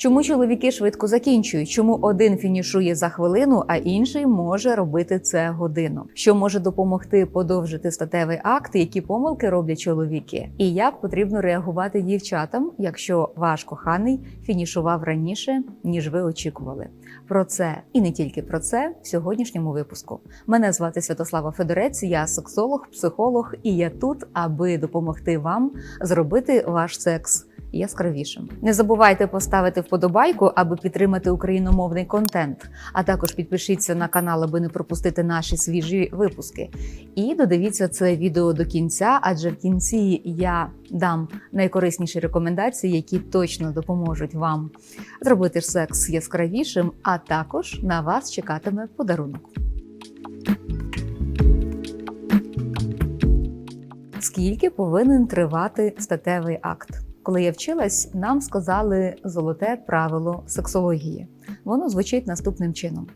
Чому чоловіки швидко закінчують? Чому один фінішує за хвилину, а інший може робити це годину? Що може допомогти подовжити статевий акт? Які помилки роблять чоловіки? І як потрібно реагувати дівчатам, якщо ваш коханий фінішував раніше, ніж ви очікували? Про це і не тільки про це в сьогоднішньому випуску. Мене звати Святослава Федорець, я сексолог, психолог, і я тут, аби допомогти вам зробити ваш секс яскравішим. Не забувайте поставити вподобайку, аби підтримати україномовний контент. А також підпишіться на канал, аби не пропустити наші свіжі випуски. І додивіться це відео до кінця, адже в кінці я дам найкорисніші рекомендації, які точно допоможуть вам зробити секс яскравішим, а також на вас чекатиме подарунок. Скільки повинен тривати статевий акт? Коли я вчилась, нам сказали золоте правило сексології. Воно звучить наступним чином: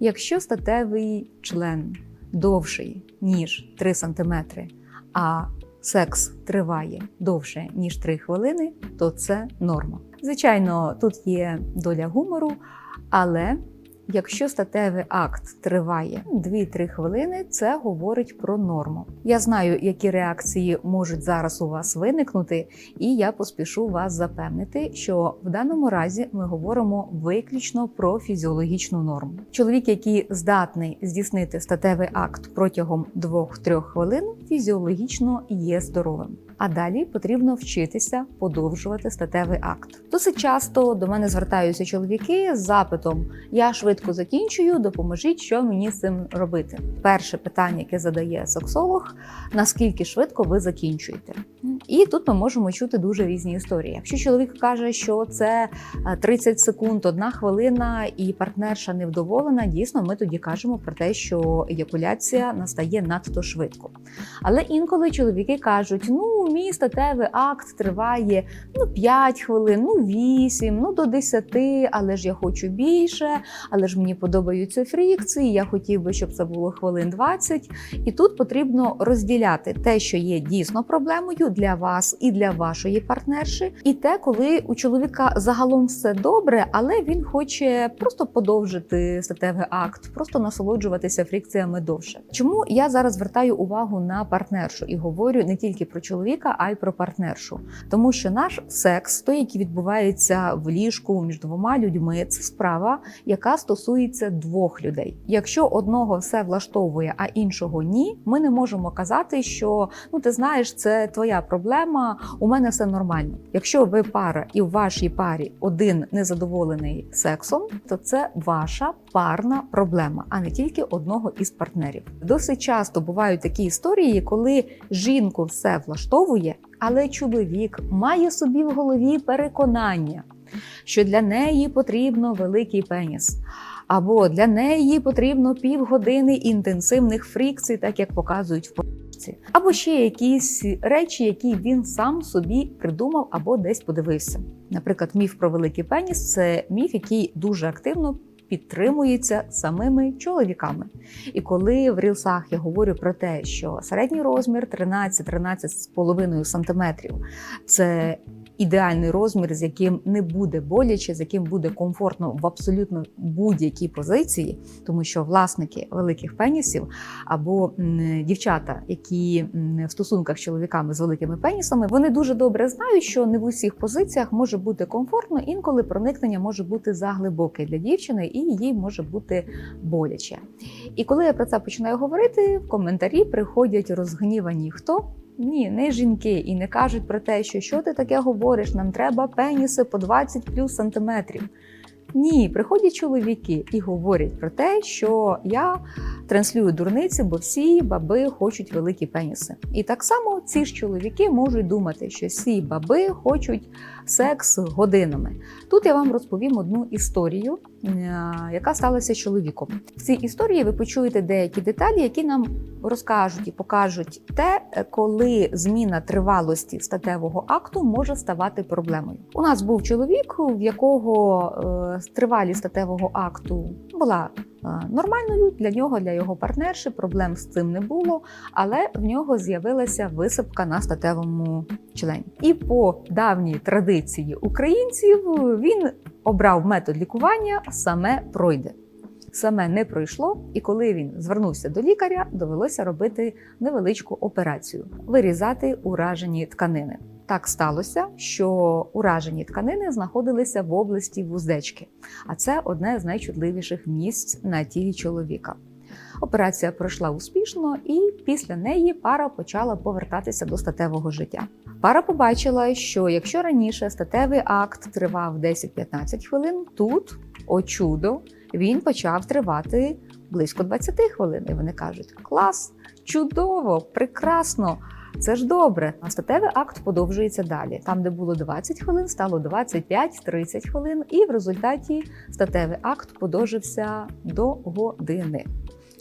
якщо статевий член довший ніж 3 см, а секс триває довше ніж 3 хвилини, то це норма. Звичайно, тут є доля гумору, але Якщо статевий акт триває 2-3 хвилини, це говорить про норму. Я знаю, які реакції можуть зараз у вас виникнути, і я поспішу вас запевнити, що в даному разі ми говоримо виключно про фізіологічну норму. Чоловік, який здатний здійснити статевий акт протягом 2-3 хвилин, фізіологічно є здоровим. А далі потрібно вчитися подовжувати статевий акт. Досить часто до мене звертаються чоловіки з запитом: я швидко закінчую, допоможіть, що мені з цим робити. Перше питання, яке задає сексолог: наскільки швидко ви закінчуєте? І тут ми можемо чути дуже різні історії. Якщо чоловік каже, що це 30 секунд, одна хвилина, і партнерша невдоволена, дійсно, ми тоді кажемо про те, що еякуляція настає надто швидко. Але інколи чоловіки кажуть: ну, мій статевий акт триває ну 5 хвилин, ну 8, ну до 10, але ж я хочу більше, але ж мені подобаються фрікції. Я хотів би, щоб це було хвилин 20. І тут потрібно розділяти те, що є дійсно проблемою для вас і для вашої партнерші, і те, коли у чоловіка загалом все добре, але він хоче просто подовжити статевий акт, просто насолоджуватися фрікціями довше. Чому я зараз звертаю увагу на партнершу і говорю не тільки про чоловіка, а й про партнершу, тому що наш секс, той, який відбувається в ліжку між двома людьми, це справа, яка стосується двох людей. Якщо одного все влаштовує, а іншого ні, ми не можемо казати, що ну ти знаєш, це твоя проблема, у мене все нормально. Якщо ви пара і в вашій парі один незадоволений сексом, то це ваша парна проблема, а не тільки одного із партнерів. Досить часто бувають такі історії, коли жінку все влаштовує, але чоловік має собі в голові переконання, що для неї потрібно великий пеніс. Або для неї потрібно півгодини інтенсивних фрікцій, так як показують в поліці. Або ще якісь речі, які він сам собі придумав або десь подивився. Наприклад, міф про великий пеніс це міф, який дуже активно підтримується самими чоловіками. І коли в рілсах я говорю про те, що середній розмір 13-13,5 см – це ідеальний розмір, з яким не буде боляче, з яким буде комфортно в абсолютно будь-якій позиції, тому що власники великих пенісів або дівчата, які в стосунках з чоловіками з великими пенісами, вони дуже добре знають, що не в усіх позиціях може бути комфортно, інколи проникнення може бути заглибоке для дівчини, і їй може бути боляче. І коли я про це починаю говорити, в коментарі приходять розгнівані хто. Ні, не жінки і не кажуть про те, що що ти таке говориш, нам треба пеніси по 20 плюс сантиметрів. Ні, приходять чоловіки і говорять про те, що я транслюю дурниці, бо всі баби хочуть великі пеніси. І так само ці ж чоловіки можуть думати, що всі баби хочуть секс годинами. Тут я вам розповім одну історію, яка сталася чоловіком. В цій історії ви почуєте деякі деталі, які нам розкажуть і покажуть те, коли зміна тривалості статевого акту може ставати проблемою. У нас був чоловік, в якого е, тривалість статевого акту була нормальною для нього, для його партнерші. Проблем з цим не було, але в нього з'явилася висипка на статевому члені. І по давній традиції українців він обрав метод лікування саме пройде. Саме не пройшло, і коли він звернувся до лікаря, довелося робити невеличку операцію вирізати уражені тканини. Так сталося, що уражені тканини знаходилися в області вуздечки, а це одне з найчутливіших місць на тілі чоловіка. Операція пройшла успішно, і після неї пара почала повертатися до статевого життя. Пара побачила, що якщо раніше статевий акт тривав 10-15 хвилин, тут, о чудо, він почав тривати близько 20 хвилин. І вони кажуть: клас, чудово, прекрасно! Це ж добре. А статевий акт подовжується далі. Там, де було 20 хвилин, стало 25-30 хвилин, і в результаті статевий акт подовжився до години.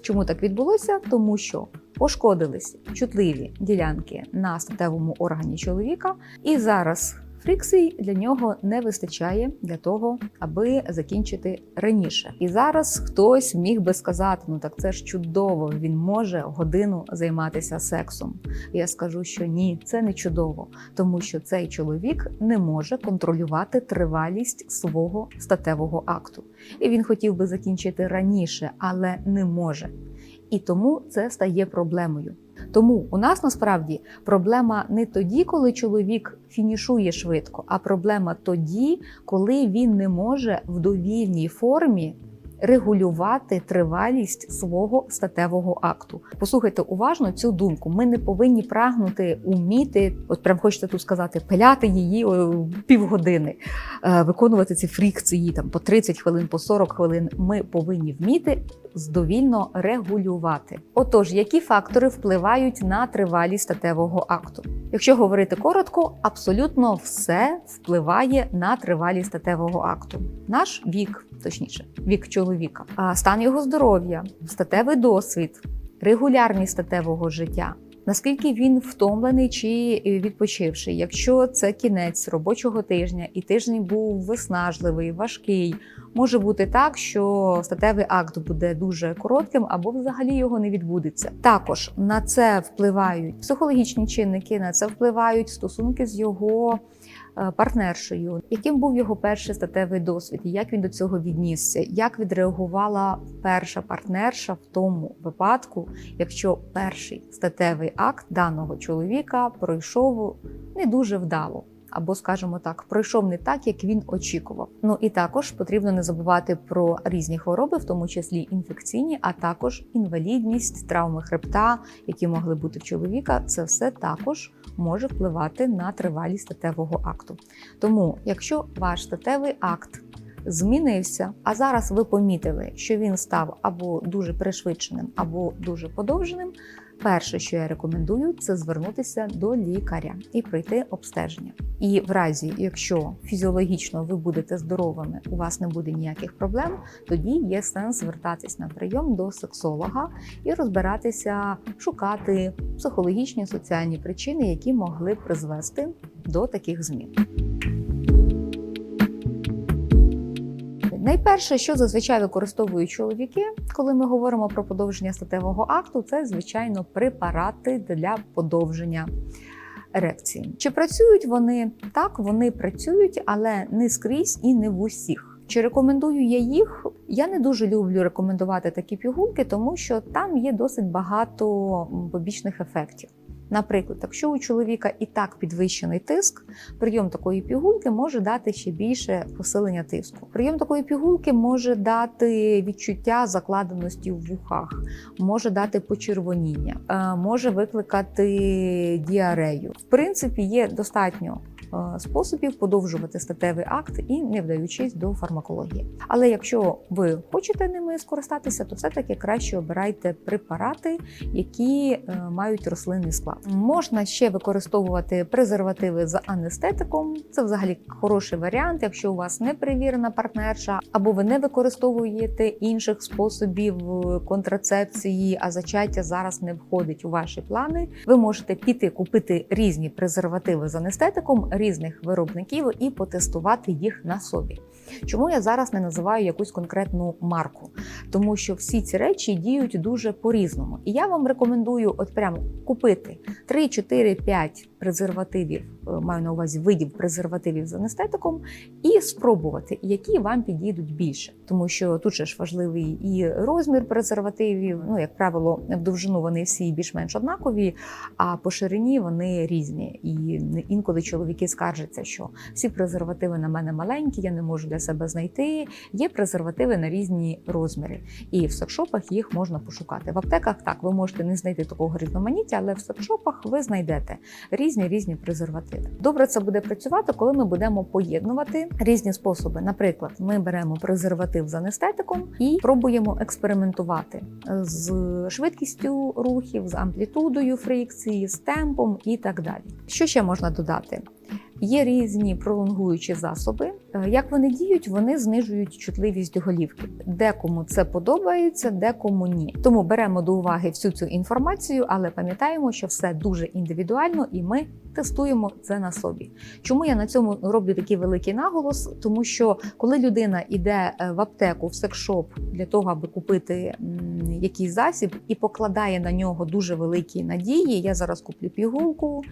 Чому так відбулося? Тому що пошкодились чутливі ділянки на статевому органі чоловіка, і зараз фрикцій для нього не вистачає для того, аби закінчити раніше. І зараз хтось міг би сказати: ну так це ж чудово, він може годину займатися сексом. Я скажу, що ні, це не чудово, тому що цей чоловік не може контролювати тривалість свого статевого акту. І він хотів би закінчити раніше, але не може. І тому це стає проблемою. Тому у нас насправді проблема не тоді, коли чоловік фінішує швидко, а проблема тоді, коли він не може в довільній формі регулювати тривалість свого статевого акту. Послухайте уважно цю думку. Ми не повинні прагнути уміти, от прям хочете тут сказати, пиляти її півгодини, е, виконувати ці фрікції там по 30 хвилин, по 40 хвилин. Ми повинні вміти здовільно регулювати. Отож, які фактори впливають на тривалість статевого акту? Якщо говорити коротко, абсолютно все впливає на тривалість статевого акту. Наш вік, точніше, вік чоловіка, стан його здоров'я, статевий досвід, регулярність статевого життя. Наскільки він втомлений чи відпочивший, якщо це кінець робочого тижня, і тиждень був виснажливий, важкий, може бути так, що статевий акт буде дуже коротким або взагалі його не відбудеться. Також на це впливають психологічні чинники, на це впливають стосунки з його. Е, партнершею, яким був його перший статевий досвід, і як він до цього віднісся, як відреагувала перша партнерша в тому випадку, якщо перший статевий акт даного чоловіка пройшов не дуже вдало або, скажімо так, пройшов не так, як він очікував. Ну і також потрібно не забувати про різні хвороби, в тому числі інфекційні, а також інвалідність, травми хребта, які могли бути в чоловіка. Це все також може впливати на тривалість статевого акту. Тому, якщо ваш статевий акт Змінився, а зараз ви помітили, що він став або дуже пришвидшеним, або дуже подовженим. Перше, що я рекомендую, це звернутися до лікаря і пройти обстеження. І в разі, якщо фізіологічно ви будете здоровими, у вас не буде ніяких проблем, тоді є сенс звертатись на прийом до сексолога і розбиратися, шукати психологічні соціальні причини, які могли б призвести до таких змін. Найперше, що зазвичай використовують чоловіки, коли ми говоримо про подовження статевого акту, це звичайно препарати для подовження ерекції. Чи працюють вони так? Вони працюють, але не скрізь і не в усіх. Чи рекомендую я їх? Я не дуже люблю рекомендувати такі пігулки, тому що там є досить багато побічних ефектів. Наприклад, якщо у чоловіка і так підвищений тиск, прийом такої пігулки може дати ще більше посилення тиску. Прийом такої пігулки може дати відчуття закладеності в вухах, може дати почервоніння, е, може викликати діарею. В принципі, є достатньо способів подовжувати статевий акт і не вдаючись до фармакології. Але якщо ви хочете ними скористатися, то все-таки краще обирайте препарати, які е, мають рослинний склад. Можна ще використовувати презервативи з анестетиком. Це взагалі хороший варіант, якщо у вас не перевірена партнерша, або ви не використовуєте інших способів контрацепції, а зачаття зараз не входить у ваші плани. Ви можете піти купити різні презервативи з анестетиком різних виробників і потестувати їх на собі. Чому я зараз не називаю якусь конкретну марку? Тому що всі ці речі діють дуже по-різному. І я вам рекомендую от прямо купити 3, 4, 5 презервативів, е, маю на увазі видів презервативів з анестетиком, і спробувати, які вам підійдуть більше. Тому що тут же ж важливий і розмір презервативів. Ну, як правило, в довжину вони всі більш-менш однакові, а по ширині вони різні. І інколи чоловіки скаржаться, що всі презервативи на мене маленькі, я не можу для себе знайти. Є презервативи на різні розміри, і в секшопах їх можна пошукати. В аптеках так ви можете не знайти такого різноманіття, але в секшопах ви знайдете різні різні презервативи. Добре, це буде працювати, коли ми будемо поєднувати різні способи. Наприклад, ми беремо презерватив з анестетиком і пробуємо експериментувати з швидкістю рухів, з амплітудою фрикції, з темпом і так далі. Що ще можна додати? Є різні пролонгуючі засоби. Е, як вони діють, вони знижують чутливість голівки. Декому це подобається, декому ні. Тому беремо до уваги всю цю інформацію, але пам'ятаємо, що все дуже індивідуально, і ми тестуємо це на собі. Чому я на цьому роблю такий великий наголос? Тому що коли людина йде е, в аптеку, в секшоп для того, аби купити якийсь засіб і покладає на нього дуже великі надії, я зараз куплю пігулку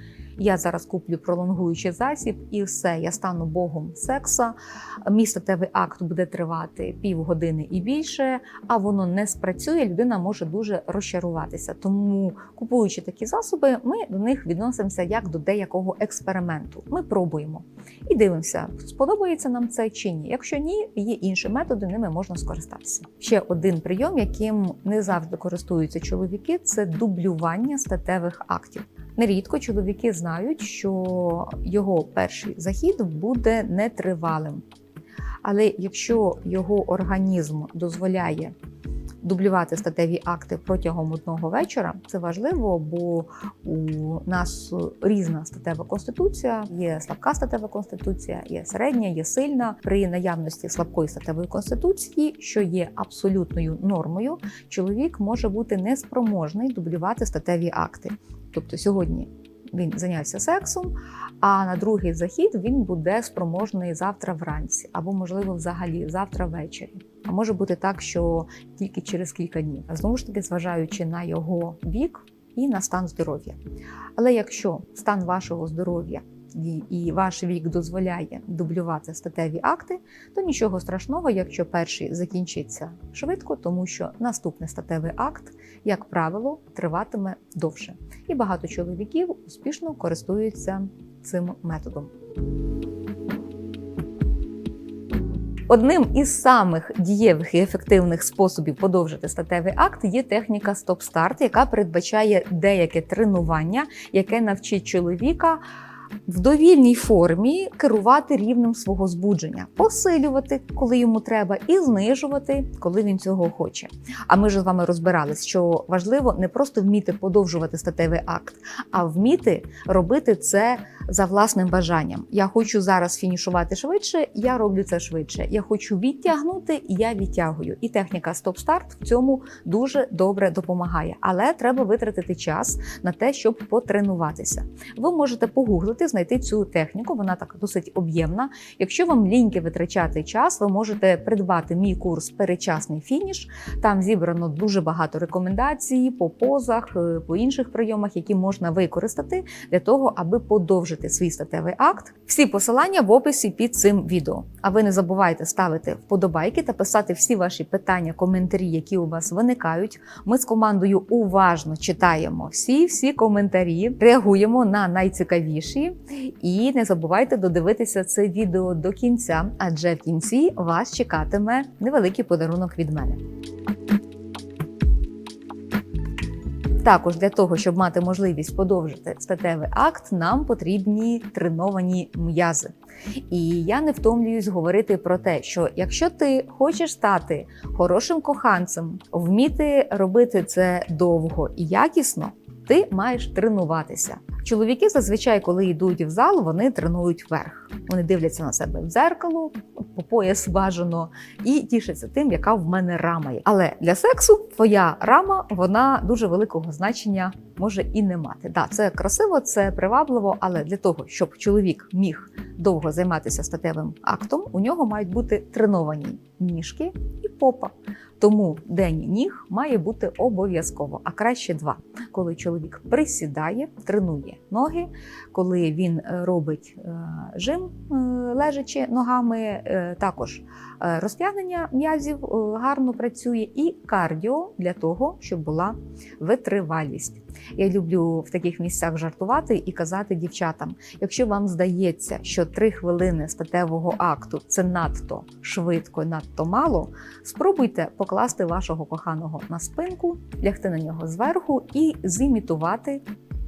я зараз куплю пролонгуючий засіб, і все, я стану богом секса. Мій статевий акт буде тривати півгодини і більше, а воно не спрацює. Людина може дуже розчаруватися. Тому, купуючи такі засоби, ми до них відносимося як до деякого експерименту. Ми пробуємо і дивимося, сподобається нам це чи ні. Якщо ні, є інші методи, ними можна скористатися. Ще один прийом, яким не завжди користуються чоловіки, це дублювання статевих актів. Нерідко чоловіки знають, що його перший захід буде нетривалим. Але якщо його організм дозволяє дублювати статеві акти протягом одного вечора, це важливо, бо у нас різна статева конституція. Є слабка статева конституція, є середня, є сильна. При наявності слабкої статевої конституції, що є абсолютною нормою, чоловік може бути неспроможний дублювати статеві акти. Тобто сьогодні він зайнявся сексом, а на другий захід він буде спроможний завтра вранці, або, можливо, взагалі завтра ввечері. А може бути так, що тільки через кілька днів, знову ж таки, зважаючи на його вік і на стан здоров'я. Але якщо стан вашого здоров'я і ваш вік дозволяє дублювати статеві акти, то нічого страшного, якщо перший закінчиться швидко, тому що наступний статевий акт, як правило, триватиме довше. І багато чоловіків успішно користуються цим методом. Одним із самих дієвих і ефективних способів подовжити статевий акт є техніка стоп-старт, яка передбачає деяке тренування, яке навчить чоловіка в довільній формі керувати рівнем свого збудження, посилювати, коли йому треба, і знижувати, коли він цього хоче. А ми ж з вами розбирались, що важливо не просто вміти подовжувати статевий акт, а вміти робити це за власним бажанням. Я хочу зараз фінішувати швидше, я роблю це швидше. Я хочу відтягнути, я відтягую. І техніка стоп-старт в цьому дуже добре допомагає. Але треба витратити час на те, щоб потренуватися. Ви можете погуглити, знайти цю техніку. Вона так досить об'ємна. Якщо вам ліньки витрачати час, ви можете придбати мій курс Перечасний фініш. Там зібрано дуже багато рекомендацій по позах, е, по інших прийомах, які можна використати для того, аби подовжити свій статевий акт. Всі посилання в описі під цим відео. А ви не забувайте ставити вподобайки та писати всі ваші питання, коментарі, які у вас виникають. Ми з командою уважно читаємо всі всі коментарі, реагуємо на найцікавіші. І не забувайте додивитися це відео до кінця, адже в кінці вас чекатиме невеликий подарунок від мене. Також для того, щоб мати можливість подовжити статевий акт, нам потрібні треновані м'язи. І я не втомлююсь говорити про те, що якщо ти хочеш стати хорошим коханцем, вміти робити це довго і якісно. Ти маєш тренуватися. Чоловіки зазвичай, коли йдуть в зал, вони тренують верх. Вони дивляться на себе в дзеркало, по пояс бажано, і тішаться тим, яка в мене рама є. Але для сексу твоя рама вона дуже великого значення може і не мати. Да, це красиво, це привабливо, але для того, щоб чоловік міг довго займатися статевим актом, у нього мають бути треновані ніжки і попа. Тому день ніг має бути обов'язково, а краще два. Коли чоловік присідає, тренує ноги, коли він е, робить е, жим е, лежачи ногами, також розтягнення м'язів гарно працює, і кардіо для того, щоб була витривалість. Я люблю в таких місцях жартувати і казати дівчатам: якщо вам здається, що три хвилини статевого акту це надто швидко, надто мало, спробуйте покласти вашого коханого на спинку, лягти на нього зверху і зімітувати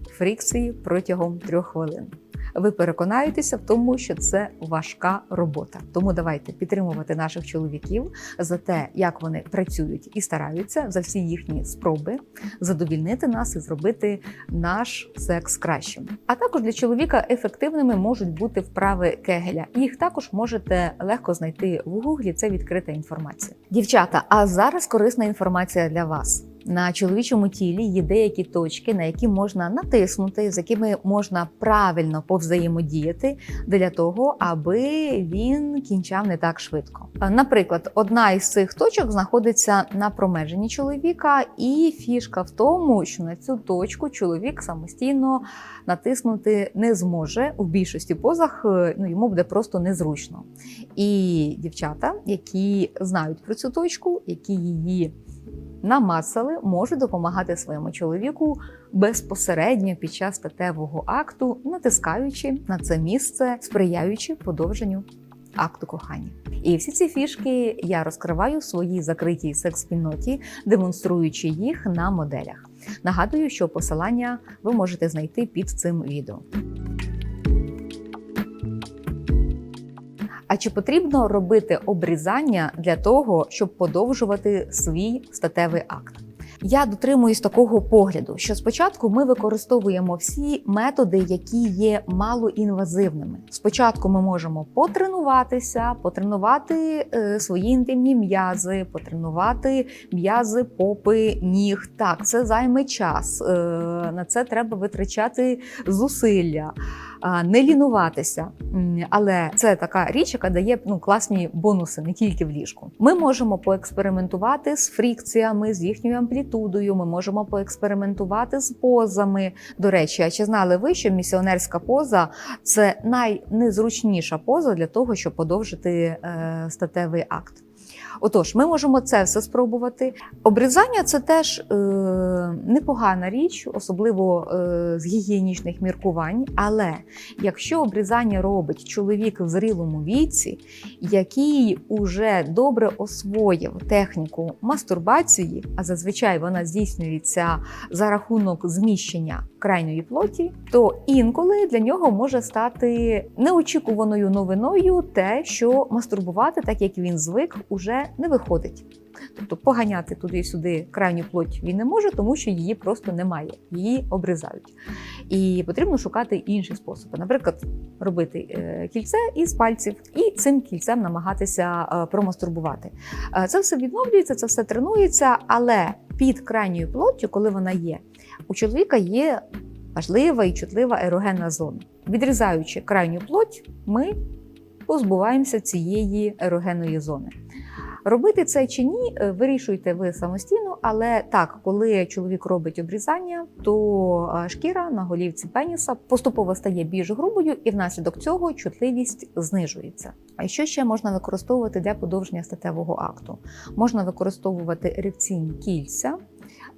фрікції протягом трьох хвилин. Ви переконаєтеся в тому, що це важка робота. Тому давайте підтримувати наших чоловіків за те, як вони працюють і стараються за всі їхні спроби задовільнити нас і зробити наш секс кращим. А також для чоловіка ефективними можуть бути вправи кегеля. Їх також можете легко знайти в гуглі. Це відкрита інформація. Дівчата, а зараз корисна інформація для вас. На чоловічому тілі є деякі точки, на які можна натиснути, з якими можна правильно повзаємодіяти для того, аби він кінчав не так швидко. Наприклад, одна із цих точок знаходиться на промеженні чоловіка, і фішка в тому, що на цю точку чоловік самостійно натиснути не зможе. У більшості позах е, ну, йому буде просто незручно. І дівчата, які знають про цю точку, які її намацали, можуть допомагати своєму чоловіку безпосередньо під час статевого акту, натискаючи на це місце, сприяючи подовженню акту кохання. І всі ці фішки я розкриваю в своїй закритій секс-спільноті, демонструючи їх на моделях. Нагадую, що посилання ви можете знайти під цим відео. А чи потрібно робити обрізання для того, щоб подовжувати свій статевий акт? Я дотримуюсь такого погляду, що спочатку ми використовуємо всі методи, які є малоінвазивними. Спочатку ми можемо потренуватися, потренувати е, свої інтимні м'язи, потренувати м'язи попи, ніг. Так, це займе час. Е, на це треба витрачати зусилля не лінуватися. Але це така річ, яка дає ну, класні бонуси не тільки в ліжку. Ми можемо поекспериментувати з фрікціями, з їхньою амплітудою. Ми можемо поекспериментувати з позами. До речі, а чи знали ви, що місіонерська поза це найнезручніша поза для того, щоб подовжити е, статевий акт? Отож, ми можемо це все спробувати. Обрізання це теж е, непогана річ, особливо е, з гігієнічних міркувань. Але якщо обрізання робить чоловік в зрілому віці, який уже добре освоїв техніку мастурбації, а зазвичай вона здійснюється за рахунок зміщення крайньої плоті, то інколи для нього може стати неочікуваною новиною те, що мастурбувати, так як він звик, уже не виходить. Тобто поганяти туди-сюди крайню плоть він не може, тому що її просто немає, її обрізають. І потрібно шукати інші способи. Наприклад, робити е, кільце із пальців і цим кільцем намагатися е, промастурбувати. Е, це все відновлюється, це все тренується, але під крайньою плоттю, коли вона є, у чоловіка є важлива і чутлива ерогенна зона. Відрізаючи крайню плоть, ми позбуваємося цієї ерогенної зони. Робити це чи ні, е, вирішуйте ви самостійно, але так, коли чоловік робить обрізання, то е, шкіра на голівці пеніса поступово стає більш грубою, і внаслідок цього чутливість знижується. А що ще можна використовувати для подовження статевого акту? Можна використовувати ерекційні кільця.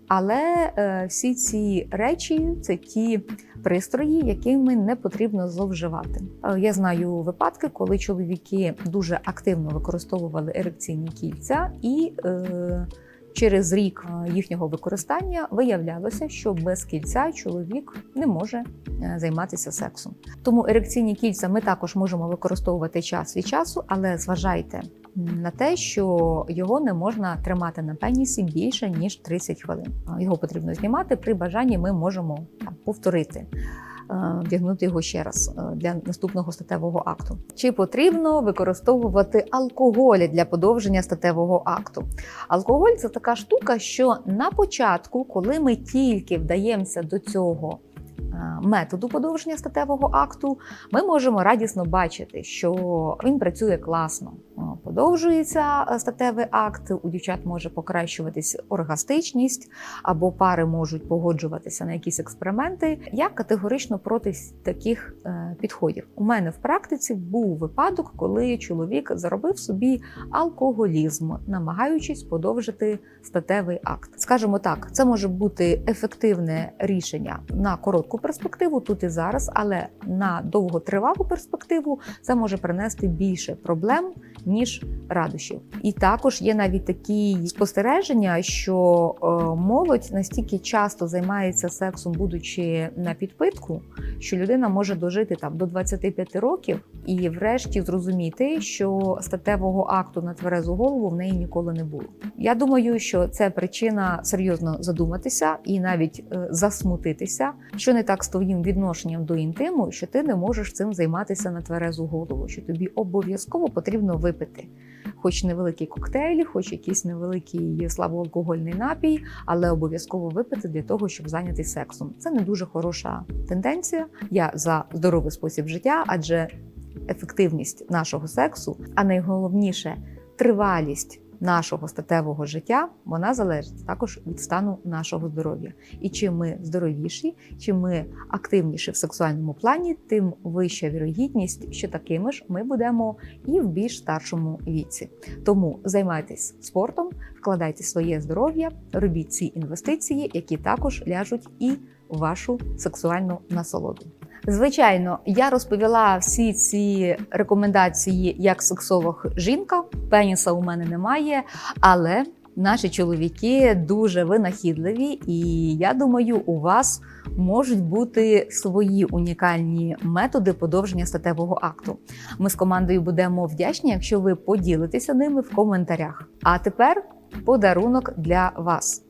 Але е, всі ці речі це ті пристрої, якими не потрібно зловживати. Е, я знаю випадки, коли чоловіки дуже активно використовували ерекційні кільця і е, Через рік е, їхнього використання виявлялося, що без кільця чоловік не може е, займатися сексом. Тому ерекційні кільця ми також можемо використовувати час від часу, але зважайте на те, що його не можна тримати на пенісі більше ніж 30 хвилин. Його потрібно знімати. При бажанні ми можемо там, повторити. е, Вдягнути його ще раз е, для наступного статевого акту. Чи потрібно використовувати алкоголь для подовження статевого акту? Алкоголь це така штука, що на початку, коли ми тільки вдаємося до цього методу подовження статевого акту, ми можемо радісно бачити, що він працює класно. Е, Подовжується е, статевий акт, у дівчат може покращуватись оргастичність, або пари можуть погоджуватися на якісь експерименти. Я категорично проти таких е, підходів. У мене в практиці був випадок, коли чоловік заробив собі алкоголізм, намагаючись подовжити статевий акт. Скажімо так, це може бути ефективне рішення на коротку перспективу тут і зараз, але на довготривалу перспективу це може принести більше проблем ніж радощів. І також є навіть такі спостереження, що е, молодь настільки часто займається сексом, будучи на підпитку, що людина може дожити там до 25 років і, врешті, зрозуміти, що статевого акту на тверезу голову в неї ніколи не було. Я думаю, що це причина серйозно задуматися і навіть е, засмутитися, що не так з твоїм відношенням до інтиму, що ти не можеш цим займатися на тверезу голову, що тобі обов'язково потрібно випити. Хоч невеликий коктейль, хоч якийсь невеликий слабоалкогольний напій, але обов'язково випити для того, щоб зайнятися сексом. Це не дуже хороша тенденція. Я за здоровий спосіб життя, адже ефективність нашого сексу, а найголовніше тривалість нашого статевого життя, вона залежить також від стану нашого здоров'я. І чим ми здоровіші, чим ми активніші в сексуальному плані, тим вища вірогідність, що такими ж ми будемо і в більш старшому віці. Тому займайтесь спортом, вкладайте своє здоров'я, робіть ці інвестиції, які також ляжуть і вашу сексуальну насолоду. Звичайно, я розповіла всі ці рекомендації як сексолог жінка. Пеніса у мене немає, але наші чоловіки дуже винахідливі, і я думаю, у вас можуть бути свої унікальні методи подовження статевого акту. Ми з командою будемо вдячні, якщо ви поділитеся ними в коментарях. А тепер подарунок для вас.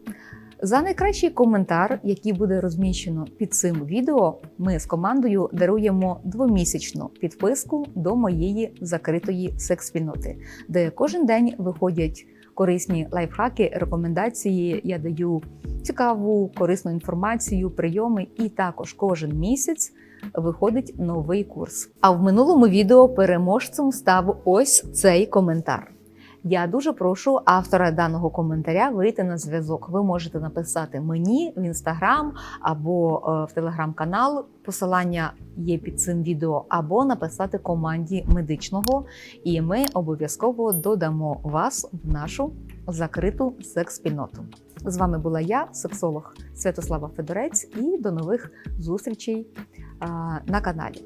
За найкращий коментар, який буде розміщено під цим відео, ми з командою даруємо двомісячну підписку до моєї закритої секс-спільноти, де кожен день виходять корисні лайфхаки, рекомендації. Я даю цікаву, корисну інформацію, прийоми, і також кожен місяць виходить новий курс. А в минулому відео переможцем став ось цей коментар. Я дуже прошу автора даного коментаря вийти на зв'язок. Ви можете написати мені в інстаграм або е, в телеграм-канал. Посилання є під цим відео, або написати команді медичного, і ми обов'язково додамо вас в нашу закриту секс-спільноту. З вами була я, сексолог Святослава Федорець, і до нових зустрічей е, на каналі.